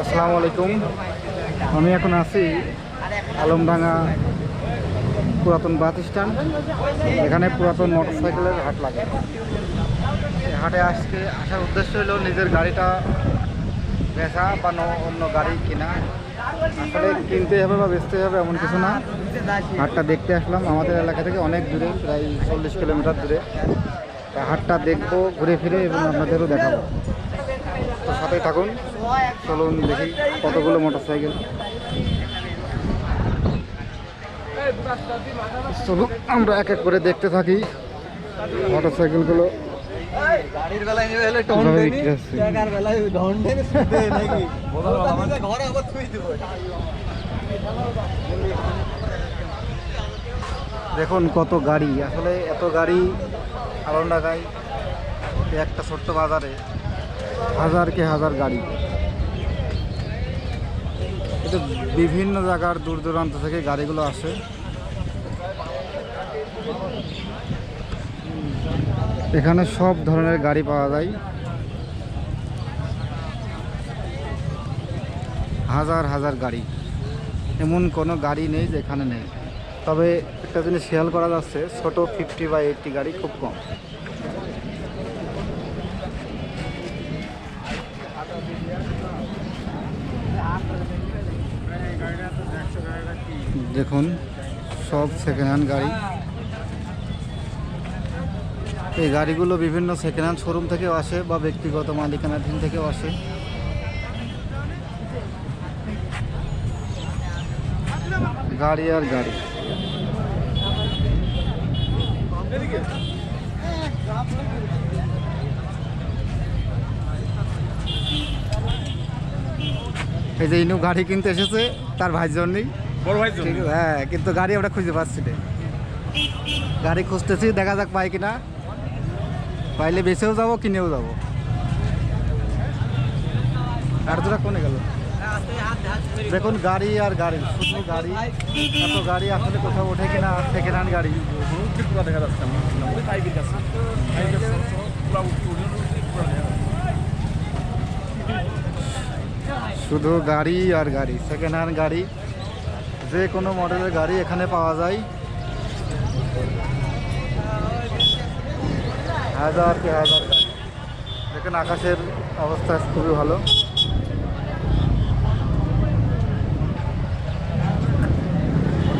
আসসালামু আলাইকুম আমি এখন আছি আলমডাঙ্গা পুরাতন বাস স্ট্যান্ড। এখানে পুরাতন মোটরসাইকেলের হাট লাগে। হাটে আজকে আসার উদ্দেশ্য হলো নিজের গাড়িটা বেচা বা অন্য গাড়ি কেনা। আসলে কিনতে হবে বা বেচতে হবে এমন কিছু না। হাটটা দেখতে আসলাম। আমাদের এলাকা থেকে অনেক দূরে, প্রায় চল্লিশ কিলোমিটার দূরে। হাটটা দেখব ঘুরে ফিরে এবং আপনাদেরও দেখাবো। তো সাথে থাকুন। চলুন দেখি কতগুলো মোটরসাইকেল। চলুন আমরা এক এক করে দেখতে থাকি মোটরসাইকেলগুলো। থুই দিব। দেখুন কত গাড়ি। আসলে এত গাড়ি আলন্ডাগায় একটা ছোট্ট বাজারে। হাজার কে হাজার গাড়ি। এটা বিভিন্ন জায়গার দূর দূরান্ত থেকে গাড়িগুলো আসে। এখানে সব ধরনের গাড়ি পাওয়া যায়। হাজার হাজার গাড়ি। এমন কোনো গাড়ি নেই যেখানে নেই। তবে একটা জিনিস খেয়াল করা যাচ্ছে, ছোট ফিফটি বা এইটটি গাড়ি খুব কম। দেখুন, সব সেকেন্ড হ্যান্ড গাড়ি। এই গাড়িগুলো বিভিন্ন সেকেন্ড হ্যান্ড শোরুম থেকেও আসে বা ব্যক্তিগত মালিকানাধীন থেকেও আসে। গাড়ি আর গাড়ি। এই যে ইনু গাড়ি কিনতে এসেছে তার ভাইয়ের জন্যই বড় ভাই আছে, হ্যাঁ কিন্তু গাড়ি আমরা খুঁজে পাচ্ছি না। গাড়ি খুঁজতেছি দেখা যাক পাই কিনা। পাইলে বেছেও যাব কিনেও যাব। আর দুটা কোনে গেল? দেখুন গাড়ি আর গাড়ি শুধু গাড়ি। এত গাড়ি আসলে কোথাও ওঠে কিনা সেকেন্ড হ্যান্ড গাড়ি। পুরো যাচ্ছে দেখা যাচ্ছে। শুধু গাড়ি আর গাড়ি সেকেন্ড হ্যান্ড গাড়ি যে কোনো মডেলের গাড়ি এখানে পাওয়া যায়। হাজার কি হাজার গাড়ি। দেখেন আকাশের অবস্থা খুবই ভালো।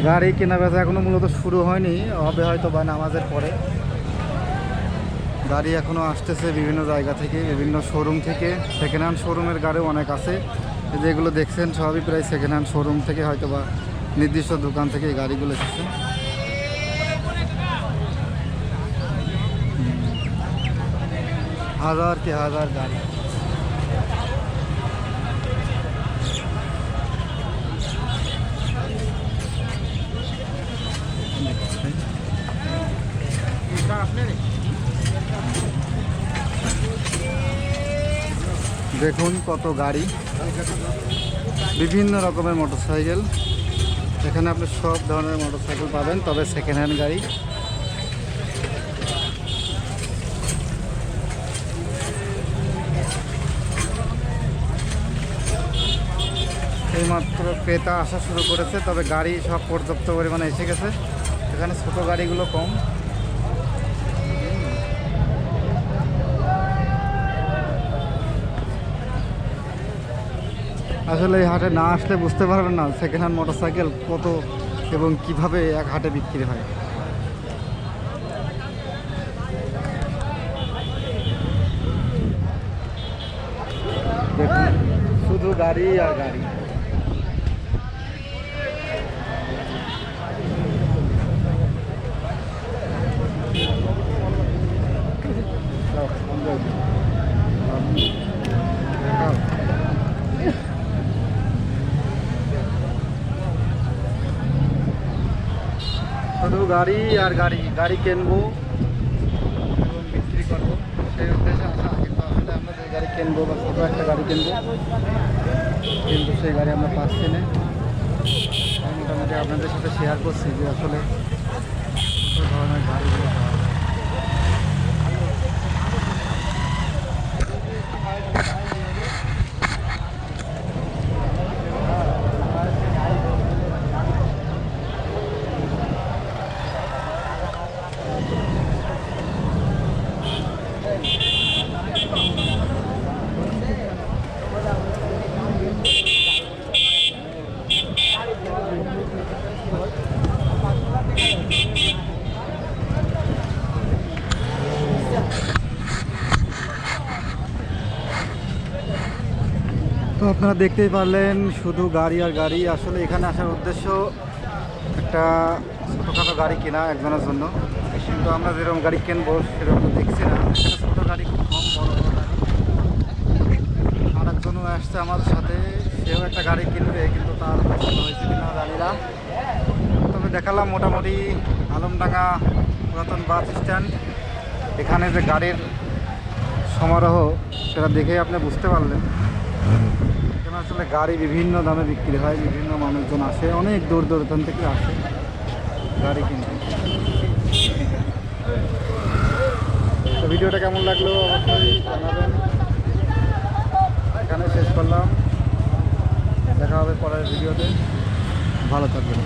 গাড়ি কেনা বেচা এখনও মূলত শুরু হয়নি, হবে হয়তো বা নামাজের পরে। গাড়ি এখনও আসতেছে বিভিন্ন জায়গা থেকে, বিভিন্ন শোরুম থেকে। সেকেন্ড হ্যান্ড শোরুমের গাড়িও অনেক আছে। যেগুলো দেখছেন, সবই প্রায় সেকেন্ড হ্যান্ড শোরুম থেকে হয়তো বা নির্দিষ্ট দোকান থেকে এই গাড়িগুলো এসেছে। হাজার কি হাজার গাড়ি। দেখুন কত গাড়ি। বিভিন্ন রকমের মোটরসাইকেল। এখানে আপনি সব ধরনের মোটরসাইকেল পাবেন, তবে সেকেন্ড হ্যান্ড গাড়ি। এইমাত্র ক্রেতা আসা শুরু করেছে, তবে গাড়ি সব পর্যাপ্ত পরিমাণে এসে গেছে। এখানে ছোট গাড়িগুলো কম। আসলে এই হাটে না আসলে বুঝতে পারবেন না সেকেন্ড হ্যান্ড মোটরসাইকেল কত এবং কীভাবে এক হাটে বিক্রি হয়। শুধু গাড়ি আর গাড়ি। শুধু গাড়ি আর গাড়ি গাড়ি কিনবো। এবং বিক্রি করব। সেই উদ্দেশ্যে আসা। কিন্তু আসলে আমরা যে গাড়ি কিনবো বা ছোটো একটা গাড়ি কিনবো, কিন্তু সেই গাড়ি আমরা পাচ্ছি না। আমি মোটামুটি আপনাদের সাথে শেয়ার করছি যে আসলে কত ধরনের গাড়িগুলো আপনারা দেখতেই পারলেন শুধু গাড়ি আর গাড়ি। আসলে এখানে আসার উদ্দেশ্য একটা ছোটোখাটো গাড়ি কেনা একজনের জন্য। কিন্তু আমরা যেরকম গাড়ি কিনবো, সেরকম দেখছি না। এখানে ছোটো গাড়ি, খুব কম বড় বড় গাড়ি। আর একজনও আসছে আমার সাথে। সেও একটা গাড়ি কিনবে, কিন্তু তার পছন্দ হয়েছে কিনা জানি না। তবে দেখালাম মোটামুটি আলমডাঙ্গা পুরাতন বাস স্ট্যান্ড। এখানে যে গাড়ির সমারোহ, সেটা দেখেই আপনি বুঝতে পারলেন। আসলে গাড়ি বিভিন্ন দামে বিক্রি হয়, বিভিন্ন মানুষজন আসে, অনেক দূর দূরান্ত থেকে আসে গাড়ি কিনতে। তো ভিডিওটা কেমন লাগল জানাবেন। এখানে শেষ করলাম। দেখা হবে পরের ভিডিওতে। ভালো থাকবেন।